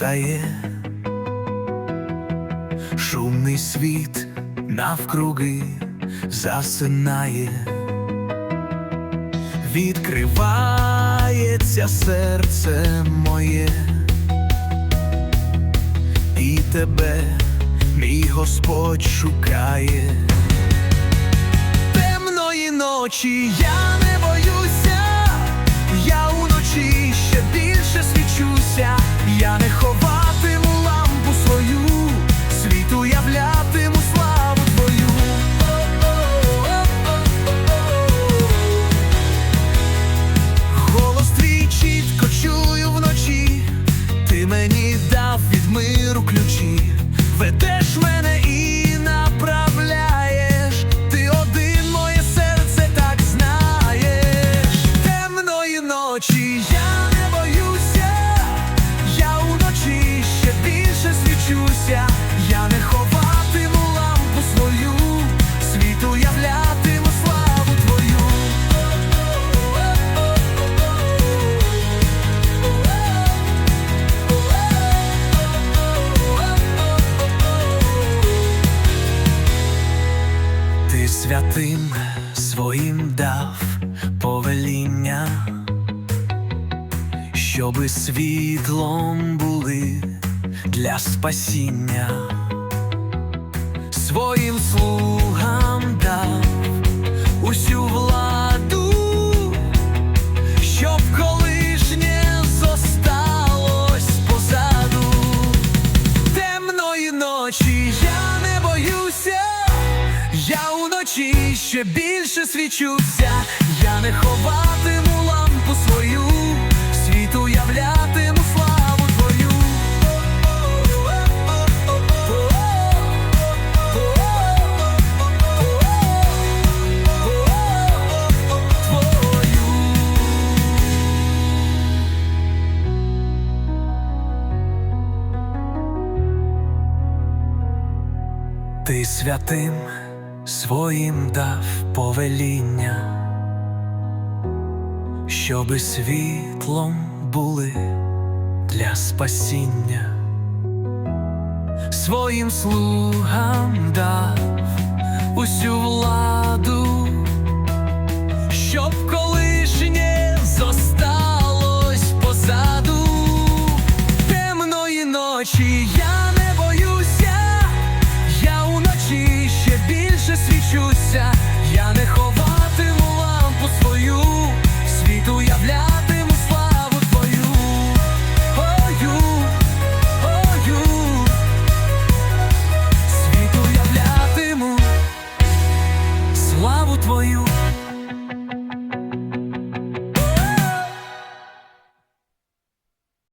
встає, шумний світ навкруги засинає, відкривається серце моє, і тебе мій Господь шукає. Темної ночі я мені дав від миру ключі, ведеш мене і направляєш, ти один моє серце так знаєш. Темної ночі я святим своїм дав повеління, щоби світлом були для спасіння, своїм слугам дав усю ще більше свічуся, я не ховатиму лампу свою, світу являтиму славу твою. Твою. Ти святим своїм дав повеління, щоби світлом були для спасіння, своїм слугам дав усю владу, щоб навчуся, я не ховатиму лампу свою, світу являтиму, славу твою, ою, ою, світу уявлятиму славу твою.